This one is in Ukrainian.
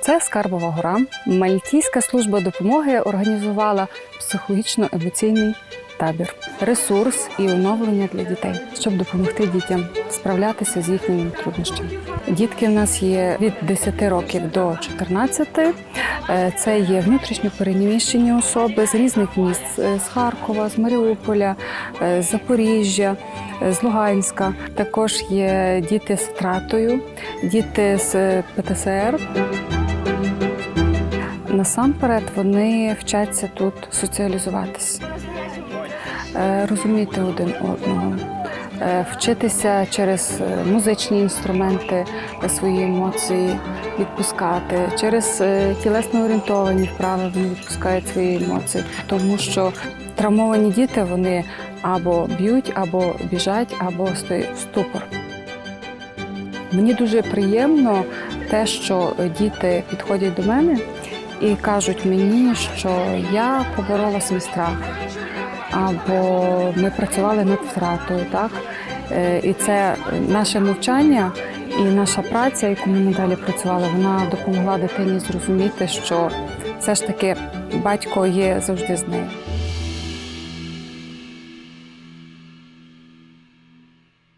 Це Скарбова гора. Мальтійська служба допомоги організувала психологічно-емоційний табір, ресурс і оновлення для дітей, щоб допомогти дітям справлятися з їхніми труднощами. Дітки в нас є від 10 років до 14. Е, Це є внутрішньо переміщені особи з різних міст е, з Харкова, з Маріуполя, е, з Запоріжжя, з Луганська. Також є діти з втратою, діти з ПТСР. Насамперед вони вчаться тут соціалізуватися, е, розуміти один одного, е, вчитися через е, музичні інструменти свої емоції відпускати, через тілесно орієнтовані вправи вони відпускають свої емоції, тому що травмовані діти вони або б'ють, або біжать, або стоять ступор. Мені дуже приємно те, що діти підходять до мене і кажуть мені, що я поборола свій страх, або ми працювали над втратою. Так? Е, І це наше навчання і наша праця, яку ми далі працювали, вона допомогла дитині зрозуміти, що все ж таки батько є завжди з нею.